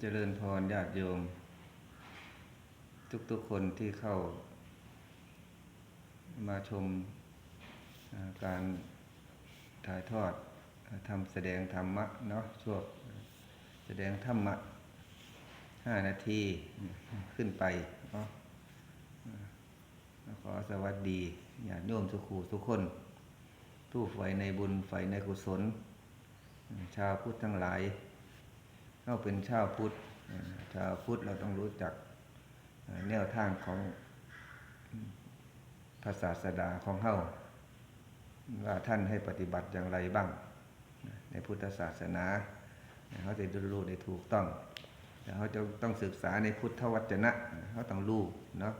เจริญพรญาติโยม ทุกๆคนที่เข้า มาชมการถ่ายทอดทำแสดงธรรมะเนาะช่วงแสดงธรรมะห้านาทีขึ้นไปเนาะขอสวัสดีญาติโยมสุขูทุกคนผู้ใฝ่ในบุญใฝ่ในกุศล ชาวพุทธทั้งหลาย เราเป็นชาวพุทธชาวพุทธเราต้องรู้จักแนวทางของพระศาสดาของเฮาว่าท่านให้ปฏิบัติอย่างไรบ้าง ในพุทธศาสนาเขาจะรู้ได้ถูกต้องแต่เขาจะต้องศึกษาในพุทธวจนะเขาต้องรู้เนาะ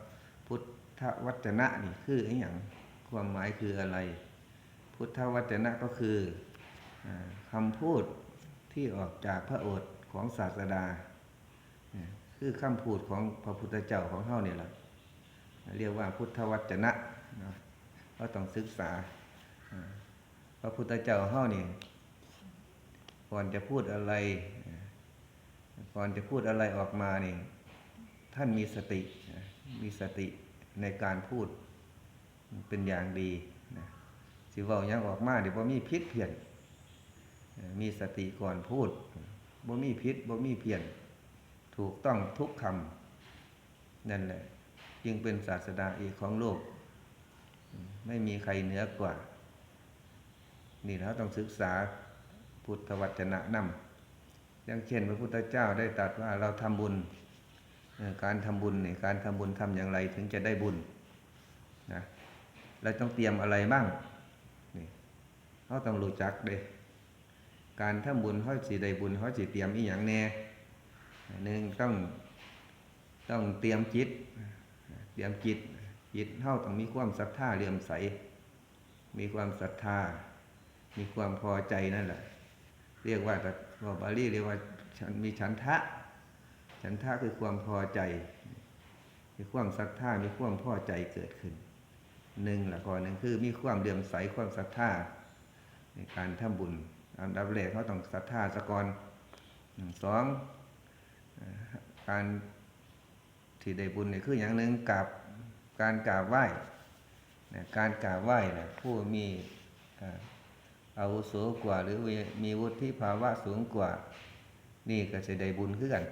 พุทธวจนะนี่คืออย่างความหมายคืออะไร พุทธวจนะก็คืออาคำพูดที่ออกจากพระโอษฐ์ ของศาสดา คือคำพูดของพระพุทธเจ้าของเฮาเนี่ยแหละเรียกว่าพุทธวจนะเนาะเราต้องศึกษา พระพุทธเจ้าเฮานี่ก่อนจะพูดอะไร ก่อนจะพูดอะไรออกมานี่ท่านมีสติ มีสติในการพูดเป็นอย่างดีนะสิเว้าหยังออกมาเดี๋ยวบ่มีพิษเพี้ยน มีสติก่อนพูด บ่มีพิษบ่มีเพียน ถูกต้องทุกคำนั่นแหละจึงเป็นศาสดาเอกของโลก ไม่มีใครเหนือกว่า นี่เราต้องศึกษาพุทธวจนะนำอย่างเช่น พระพุทธเจ้าได้ตรัสว่าเราทำบุญการทำบุญนี่การทำบุญทำอย่างไรถึงจะได้บุญนะเราต้องเตรียมอะไรบ้างนี่เขาต้องรู้จักเด้ การทำบุญเขาสิได้บุญเขาสิเตรียมอีหยังแน่หนึ่งต้องต้องเตรียมจิต เตรียมจิตจิตเขาต้องมีความศรัทธาเลื่อมใส มีความศรัทธา มีความพอใจนั่นแหละ เรียกว่าแต่ว่าบาลีเรียกว่าฉันมีฉันทะ ฉันทะคือความพอใจ มีความศรัทธา มีความพอใจเกิดขึ้นหนึ่งละก่อนหนึ่งคือมีความเลื่อมใสความศรัทธาในการทำบุญ อันดับแรกเขาต้องศรัทธาสะก่อนสองการที่ได้บุญนี่คืออย่างหนึ่งกับการกราบไหว้การกราบไหว้นะผู้มีอาวุโสกว่า หรือมีวุฒิภาวะสูงกว่า นี่ก็จะได้บุญคือกัน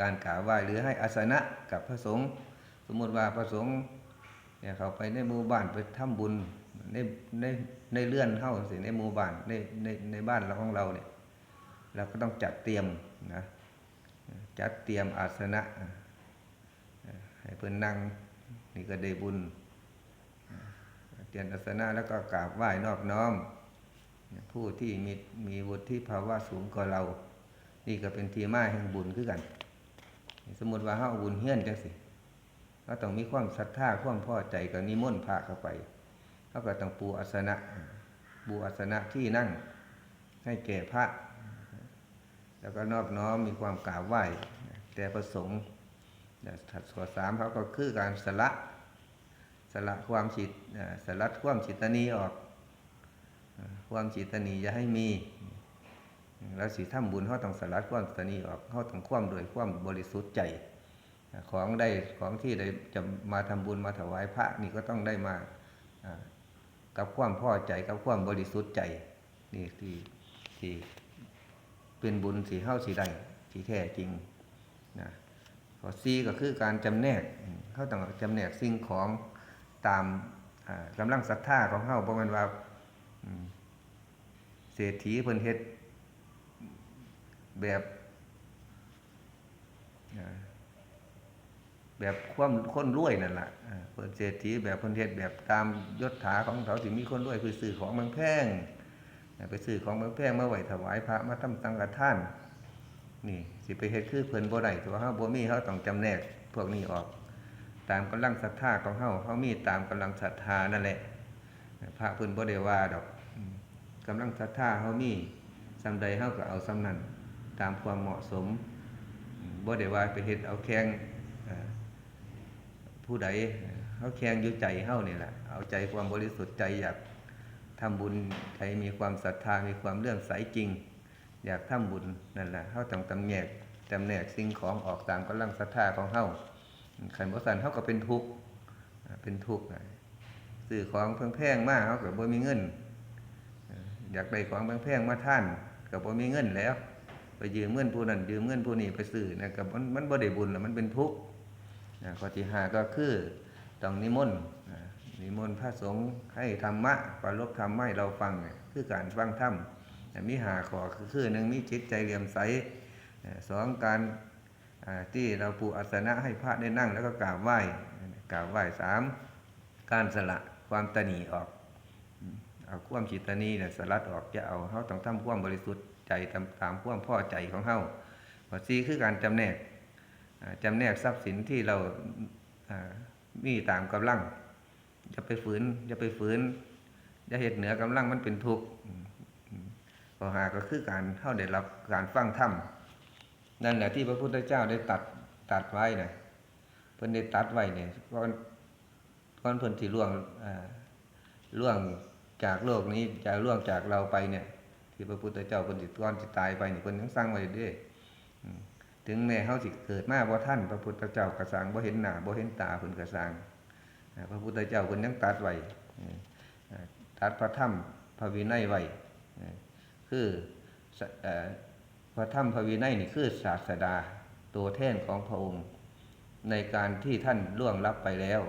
การกราบไหว้หรือให้อาสนะกับพระสงฆ์สมมติว่าพระสงฆ์เนี่ยเขาไปในหมู่บ้านไปทำบุญ ในในในเลื่อนเข้าสิในหมู่บ้านในในในบ้านเราของเราเนี่ยเราก็ต้องจัดเตรียมนะจัดเตรียมอาสนะให้เพื่อนนั่งนี่ก็ได้บุญเตรียมอาสนะแล้วก็กราบไหว้นอบน้อม ผู้ที่มีมีวุฒิภาวะสูงกว่าเรา นี่ก็เป็นทีมาแห่งบุญคือกัน สมมติว่าเฮาเอาบุญเฮี้ยนจังสิก็ต้องมีความศรัทธาความพอใจก็นิมนต์พระเข้าไป เขาก็ต้องปูอาสนะปูอาสนะที่นั่งให้แก่พระ แล้วก็นอบน้อมมีความกราบไหว้แต่ประสงค์ถัดส่วนสามเขาก็คือการสละสละความจิตสลัดความจิตนีออก ความจิตนีอย่าให้มีแล้วสิทำบุญเขาต้องสลัดความจิตนีออกเขาต้องความโดยความบริสุทธิ์ใจ ของได้ของที่ได้จะมาทำบุญมาถวายพระนี่ก็ต้องได้มา กับความพอใจกับความบริสุทธิ์ใจ นี่ที่ที่เป็นบุญสีเข้าสีได้สีแท้จริงนะข้อซีก็คือการจำแนกเข้าต้องจำแนกสิ่งของตามอ่ากำลังศรัทธาของเข้าเพระมันว่าเศรษฐีเพิ่นเฮ็ดแบบ แบบความคนรวยนั่นแหละเปิดเศรษฐีแบบคนเทศแบบตามยศถาของเขาที่มีคนรวยคือซื้อของเมืองแพงอ่าไปซื้อของเมืองแพงมาไหวถวายพระมาทำสังฆทาน นี่สิไปเฮ็ดคือเพิ่นบ่ได้ตัวเฮาบ่มีเฮาต้องจำแนกพวกนี้ออก ตามกำลังศรัทธาของเฮาเฮามีตามกำลังศรัทธานั่นแหละพระเพิ่นบ่ได้ว่าดอกอืมกำลังศรัทธาเฮามีซำใดเฮาก็เอาซำนั้นตามความเหมาะสมอืมบ่ได้ว่าไปเฮ็ดเอาแข่ง ผู้ใดเขาแข่งอยู่ใจเฮานี่แหละเอาใจความบริสุทธิ์ใจอยากทำบุญใครมีความศรัทธามีความเลื่อมใสจริง อยากทำบุญนั่นแหละเขาต้องตำแยกจำแนกสิ่งของออกตามกำลังศรัทธาของเฮาขันบ่สันเฮาก็เป็นทุกข์เป็นทุกข์ซื้อของแพงๆมากเฮาก็บ่มีเงิน อยากได้ของแพงๆมาท่านก็บ่มีเงินแล้ว ไปยืมเงินผู้นั้นยืมเงินผู้นี้ไปซื้อนะก็มันมันบ่ได้บุญแล้วมันเป็นทุกข์ ข้อที่ห้าก็คือต้องนิมนต์นิมนต์พระสงฆ์ให้ธรรมะปรารบธรรมให้เราฟังคือการฟังธรรมมีหาขอคือหนึ่งมีจิตใจเรียมใสสองการที่เราปูอัสนะให้พระได้นั่งแล้วก็กราบไหว้กราบไหว้สามการสละความตนีออกเอาความจิตตนีเนี่ยสลัดออกจะเอาเขาต้องทำความบริสุทธิ์ใจตามความพ่อใจของเขาข้อสี่คือการจำแนก จำแนกทรัพย์สินที่เรามีตามกำลังจะไปฝืนจะไปฝืนจะเหตุเหนือกำลังมันเป็นทุกข์ข้อหาก็คือการเข้าได้รับการฟังธรรมนั่นแหละที่พระพุทธเจ้าได้ตัดตัดไว้นะเพิ่นได้ตัดไว้เนี่ยก่อนก่อนเพิ่นที่ล่วงล่วงจากโลกนี้จากล่วงจากเราไปเนี่ย ที่พระพุทธเจ้าเพิ่นสิก่อนสิตายไปเนี่เพิ่นยังสร้างไว้ด้อืม ถึงแม้เฮาสิเกิดมาบ่ทันพระพุทธเจ้าก็สร้างบ่เห็นหน้าบ่เห็นตาเพิ่นก็สร้างพระพุทธเจ้าเพิ่นยังตัดไว้อืมอ่าตัดพระธรรมพระวินัยไว้คือพระธรรมพระวินัยนี่คือศาสดาตัวแทนของพระองค์ในการที่ท่านล่วงลับไปแล้ว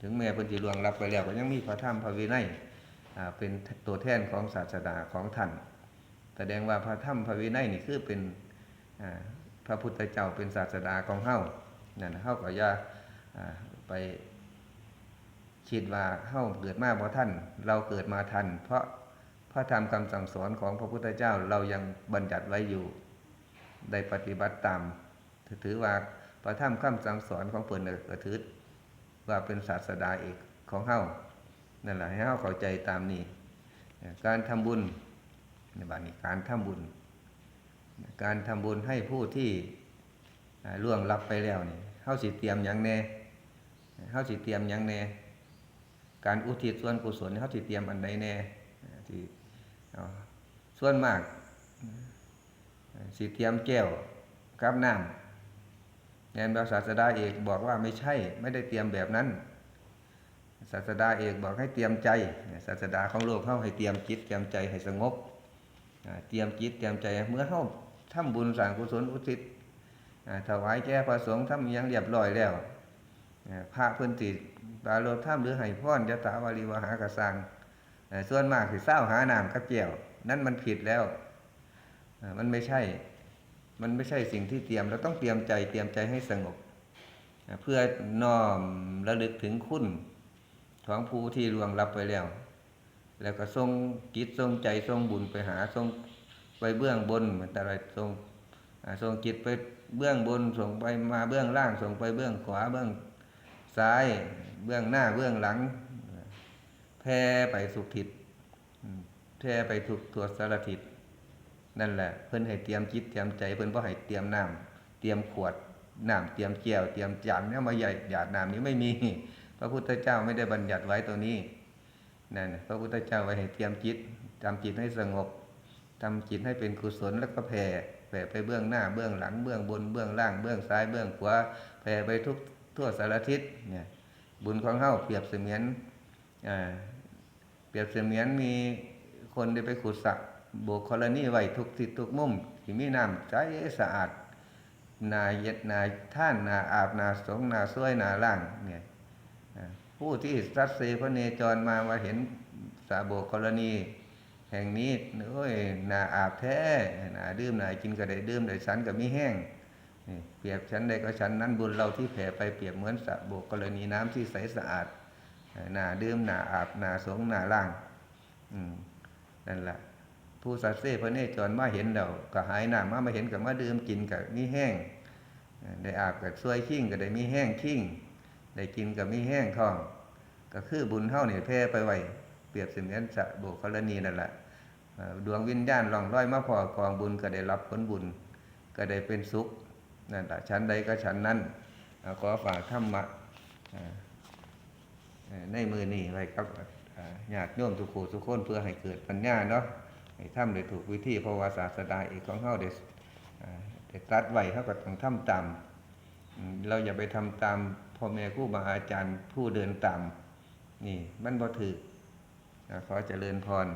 ถึงแม้เพิ่นสิล่วงลับไปแล้วก็ยังมีพระธรรมพระวินัยเป็นตัวแทนของศาสดาของท่าน แสดงว่าพระธรรมพระวินัยนี่คือเป็น พระพุทธเจ้าเป็นศาสดาของเฮานั่นเฮาก็อย่าไปคิดว่าเฮาเกิดมาบ่ทันเราเกิดมาทัน เพราะพระธรรมคำสั่งสอนของพระพุทธเจ้าเรายังบัญญัติไว้อยู่ ได้ปฏิบัติตาม ถือว่าพระธรรมคำสั่งสอนของเพิ่นน่ะก็ถือว่าเป็นศาสดาเอกของเฮานั่นแหละให้เฮาเข้าใจตามนี้ การทำบุญในบัดนี้การทำบุญ การทำบุญให้ผู้ที่ล่วงลับไปแล้วนี่เฮาสิเตรียมหยังแน่เฮาสิเตรียมหยังแน่การอุทิศส่วนกุศลเฮาสิเตรียมอันใดแน่ที่ส่วนมากสิเตรียมแก้วกับน้ำแนนบาศาสดาเอกบอกว่าไม่ใช่ไม่ได้เตรียมแบบนั้น ศาสดาเอกบอกให้เตรียมใจ ศาสดาของโลกเขาให้เตรียมจิตเตรียมใจให้สงบเตรียมจิตเตรียมใจเมื่อเขา ทำบุญสร้างกุศลอุทิศถวายแก่พระสงฆ์ทำอหยังเรียบร้อยแล้วอ่าพระเพื้นติปาโลถ้ำหรือให้พรยะถาวารีวหากระสังส่วนมากคือเศร้าหาน้ำกับเจียว นั่นมันผิดแล้วมันไม่ใช่ มันไม่ใช่สิ่งที่เตรียม เราต้องเตรียมใจเตรียมใจให้สงบ เพื่อน้อมระลึกถึงคุณของผู้ที่ลวงลับไปแล้ว แล้วก็ทรงจิตทรงใจทรงบุญไปหาทรง ไปเบื้องบนมือนแต่ไรทรงอ่าทรงจิตไปเบื้องบนส่งไปมาเบื้องล่างส่งไปเบื้องขวาเบื้องซ้าย เบื้องหน้าเบื้องหลังแผ่ไปสุขทิศอืมแผ่ไปทุกตัวสารทิศนั่นแหละ เพิ่นให้เตรียมจิตเตรียมใจเพิ่นบ่ให้เตรียมน้ำเตรียมขวดน้ำเตรียมแก้วเตรียมจานเนี่ยมาใหญ่หยาดน้ำนี้ไม่มี พระพุทธเจ้าไม่ได้บัญญัติไว้ตัวนี้นั่นนะพระพุทธเจ้าไว้ให้เตรียมจิตทำจิตให้สงบ ทำจิตให้เป็นกุศลแล้วก็แผ่แผ่ไปเบื้องหน้าเบื้องหลังเบื้องบนเบื้องล่างเบื้องซ้ายเบื้องขวาแผ่ไปทุกทั่วสารทิศเนี่ยบุญของเฮาเปรียบเสมือนอ่าเปรียบเสมือนมีคนได้ไปขุดสระโบกคอลนีไว้ทุกทิศทุกมุมที่มีน้ำใสสะอาดนาเย็ดนาท่านนาอาบนาสงนาซ้วยนาล่างเนี่ยผู้ที่สัตเซพระเนจรมามาเห็นสาโบกคอลนี แห่งนี้โอ้ยนาอาบแท้นาดื่มนากินก็ได้ดื่มได้ฉันก็มีแห้งนี่เปรียบฉันใดก็ฉันนั้นบุญเราที่แผ่ไปเปรียบเหมือนสระบกกรณีน้ำที่ใสสะอาดหนาดื่มหนาอาบหนาสงหนาล่างอืมนั่นแหละผู้สัตว์เซ่พระเนจรมาเห็นเราก็หายหนามามาเห็นกับมาดื่มกินกับมีแห้งได้อาบกับช่วยขิ้งก็ได้มีแห้งขิ้งได้กินกับมีแห้งท้อง ก็คือบุญเท่าเนี่ยแพร่ไปไว เปรียบเสมือนสะโบกกรณีนั่นแหละดวงวิญญาณลองร้อยมาพอกองบุญก็ได้รับผลบุญ ก็ได้เป็นสุขนั่นแหละชั้นใดก็ชั้นนั้นอ่าขอฝากธรรมะในมือนี่ไว้ครับอ่าญาติโยมทุกคู่ทุกคนเพื่อให้เกิดปัญญาเนาะให้ทำได้ถูกวิธีเพราะว่าศาสดาเอกของเฮาได้อ่าได้ตรัสไว้เขาก็ต้องทำตามเราอย่าไปทำตามพ่อแม่ครูบาอาจารย์ผู้เดินตามนี่มันบ่ถือ ขอเจริญพร